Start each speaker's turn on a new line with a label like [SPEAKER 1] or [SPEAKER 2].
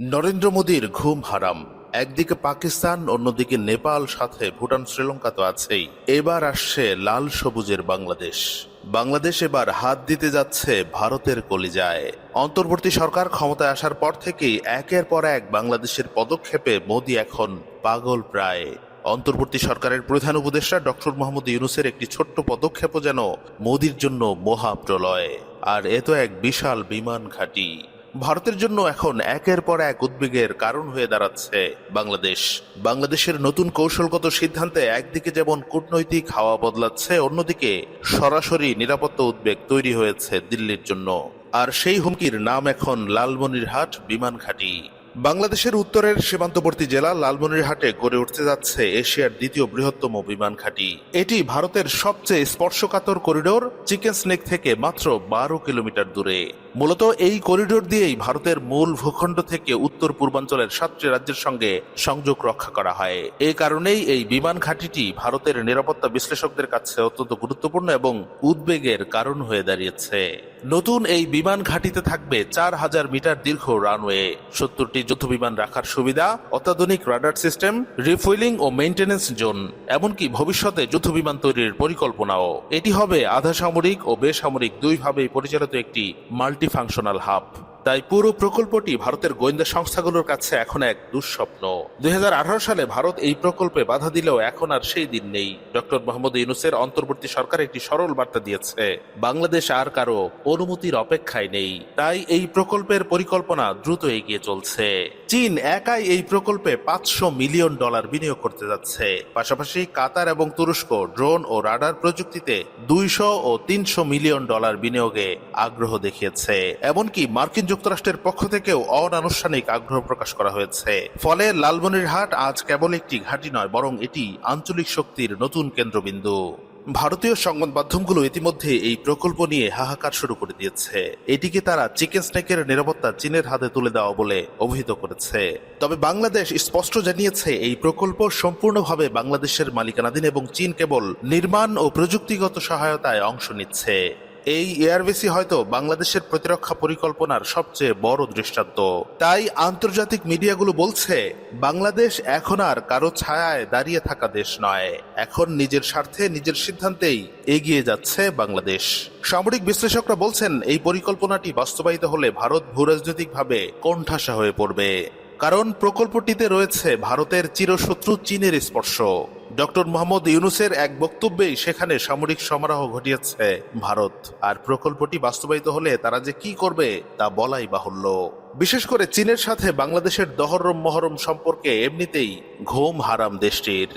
[SPEAKER 1] নরেন্দ্র মোদীর ঘুম হারাম। একদিকে পাকিস্তান, অন্যদিকে নেপাল, সাথে ভুটান, শ্রীলঙ্কা তো আছেই। এবার আসছে লাল সবুজের বাংলাদেশ। বাংলাদেশ এবার হাত দিতে যাচ্ছে ভারতের কলিজায়। অন্তর্বর্তী সরকার ক্ষমতায় আসার পর থেকেই একের পর এক বাংলাদেশের পদক্ষেপে মোদী এখন পাগল প্রায়। অন্তর্বর্তী সরকারের প্রধান উপদেষ্টা ডক্টর মোহাম্মদ ইউনুসের একটি ছোট্ট পদক্ষেপও যেন মোদির জন্য মহাপ্রলয়। আর এ তো এক বিশাল বিমান ঘাঁটি। ভারতের জন্য এখন একের পর এক উদ্বেগের কারণ হয়ে দাঁড়াচ্ছে বাংলাদেশ। বাংলাদেশের নতুন কৌশলগত সিদ্ধান্তে একদিকে যেমন কূটনৈতিক হাওয়া বদলাচ্ছে, অন্যদিকে সরাসরি নিরাপত্তা উদ্বেগ তৈরি হয়েছে দিল্লির জন্য। আর সেই হুমকির নাম এখন লালমনিরহাট বিমান ঘাঁটি। বাংলাদেশের উত্তরের সীমান্তবর্তী জেলা লালমনিরহাটে গড়ে উঠতে যাচ্ছে এশিয়ার দ্বিতীয় বৃহত্তম বিমান ঘাঁটি। এটি ভারতের সবচেয়ে স্পর্শকাতর করিডোর চিকেন স্নেক থেকে মাত্র বারো কিলোমিটার দূরে। মূলত এই করিডোর দিয়েই ভারতের মূল ভূখণ্ড থেকে উত্তর পূর্বাঞ্চলের সাতটি রাজ্যের সঙ্গে সংযোগ রক্ষা করা হয়। এ কারণেই এই বিমান ঘাঁটিটি ভারতের নিরাপত্তা বিশ্লেষকদের কাছে অত্যন্ত গুরুত্বপূর্ণ এবং উদ্বেগের কারণ হয়ে দাঁড়িয়েছে। নতুন এই বিমান ঘাঁটিতে থাকবে চার হাজার মিটার দীর্ঘ রানওয়ে। সত্তরটি যুদ্ধ বিমান রাখার সুবিধা, অত্যাধুনিক রাডার সিস্টেম, রিফুয়েলিং ও মেইনটেনেন্স জোন, এমনকি ভবিষ্যতে যুদ্ধ বিমান তৈরির পরিকল্পনাও। এটি হবে আধা সামরিক ও বেসামরিক দুইভাবেই পরিচালিত একটি মাল্টি ফাংশনাল হাব তাই পুরো প্রকল্পটি ভারতের গোয়েন্দা সংস্থাগুলোর কাছে এখন এক দুঃস্বপ্ন। দুই সালে ভারত এই প্রকল্পে বাধা দিলেও এখন আর সেই দিন নেই। ডক্টর মোহাম্মদ ইউনুসের অন্তর্বর্তী সরকার একটি সরল বার্তা দিয়েছে, বাংলাদেশ আর কারও অনুমতির অপেক্ষায় নেই। তাই এই প্রকল্পের পরিকল্পনা দ্রুত এগিয়ে চলছে। চীন একাই এই প্রকল্পে পাঁচশো মিলিয়ন ডলার বিনিয়োগ করতে যাচ্ছে। পাশাপাশি কাতার এবং তুরস্ক ড্রোন ও রাডার প্রযুক্তিতে দুইশো ও তিনশো মিলিয়ন ডলার বিনিয়োগে আগ্রহ দেখিয়েছে। এমনকি মার্কিন যুক্তরাষ্ট্রের পক্ষ থেকেও অনানুষ্ঠানিক আগ্রহ প্রকাশ করা হয়েছে। ফলে লালমনিরহাট আজ কেবল একটি ঘাঁটি নয়, বরং এটি আঞ্চলিক শক্তির নতুন কেন্দ্রবিন্দু। ভারতীয় সংবাদ মাধ্যমগুলো ইতিমধ্যে এই প্রকল্প নিয়ে হাহাকার শুরু করে দিয়েছে। এটিকে তারা চিকেন স্নেকের নিরাপত্তা চীনের হাতে তুলে দেওয়া বলে অভিহিত করেছে। তবে বাংলাদেশ স্পষ্ট জানিয়েছে, এই প্রকল্প সম্পূর্ণভাবে বাংলাদেশের মালিকানাধীন এবং চীন কেবল নির্মাণ ও প্রযুক্তিগত সহায়তায় অংশ নিচ্ছে। এই এয়ারবেসি হয়তো বাংলাদেশের প্রতিরক্ষা পরিকল্পনার সবচেয়ে বড় দৃষ্টান্ত। তাই আন্তর্জাতিক মিডিয়াগুলো বলছে, বাংলাদেশ এখন আর কারও ছায়ায় দাঁড়িয়ে থাকা দেশ নয়। এখন নিজের স্বার্থে, নিজের সিদ্ধান্তেই এগিয়ে যাচ্ছে বাংলাদেশ। সামরিক বিশ্লেষকরা বলছেন, এই পরিকল্পনাটি বাস্তবায়িত হলে ভারত ভূরাজনৈতিকভাবে কোণঠাসা হয়ে পড়বে। কারণ প্রকল্পটিতে রয়েছে ভারতের চিরশত্রু চীনের স্পর্শ। ডক্টর মোহাম্মদ ইউনুসের এক বক্তব্যেই সেখানে সামরিক সমারোহ ঘটিয়েছে ভারত। আর প্রকল্পটি বাস্তবায়িত হলে তারা যে কি করবে তা বলাই বাহুল্য। বিশেষ করে চীনের সাথে বাংলাদেশের দহরম মহরম সম্পর্কে এমনিতেই ঘুম হারাম দেশটির।